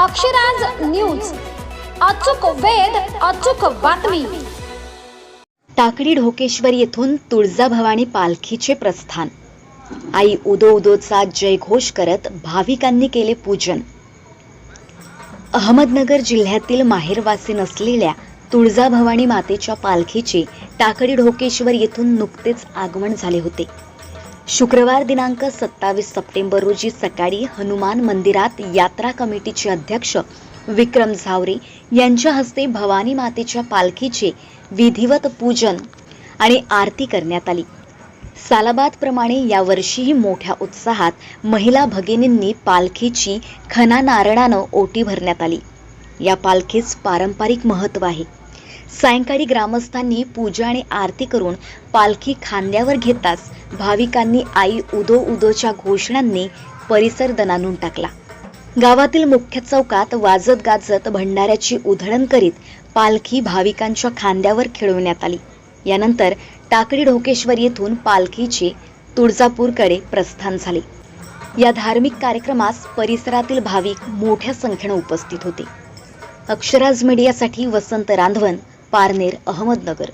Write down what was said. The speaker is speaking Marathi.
अक्षराज न्यूज. अचूक वेध अचूक बातमी. टाकडी ढोकेश्वर येथून तुळजाभवानी पालखीचे प्रस्थान. आई उदो उदोचा जयघोष करत भाविकांनी केले पूजन. अहमदनगर जिल्ह्यातील माहेरवासी नसलेल्या तुळजाभवानी मातेच्या पालखीचे टाकडी ढोकेश्वर येथून नुकतेच आगमन झाले होते. शुक्रवार दिनांक सत्तावीस सप्टेंबर रोजी सकाळी हनुमान मंदिरात यात्रा कमिटीचे अध्यक्ष विक्रम झावरे यांच्या हस्ते भवानी मातेच्या पालखीचे विधिवत पूजन आणि आरती करण्यात आली. सालाबादप्रमाणे यावर्षीही मोठ्या उत्साहात महिला भगिनींनी पालखीची खना नारळानं ओटी भरण्यात आली. या पालखीस पारंपरिक महत्त्व आहे. सायंकाळी ग्रामस्थांनी पूजा आणि आरती करून पालखी खांद्यावर घेताच भाविकांनी आई उदो उदोच्या घोषणांनी परिसर दणानून टाकला. गावातील मुख्य चौकात वाजत गाजत भंडाऱ्याची उधळण करीत पालखी भाविकांच्या खांद्यावर खेळवण्यात आली. यानंतर टाकडी ढोकेश्वर येथून पालखीचे तुळजापूरकडे प्रस्थान झाले. या धार्मिक कार्यक्रमास परिसरातील भाविक मोठ्या संख्येनं उपस्थित होते. अक्षराज मीडियासाठी वसंत रांधवन पारनेर अहमदनगर.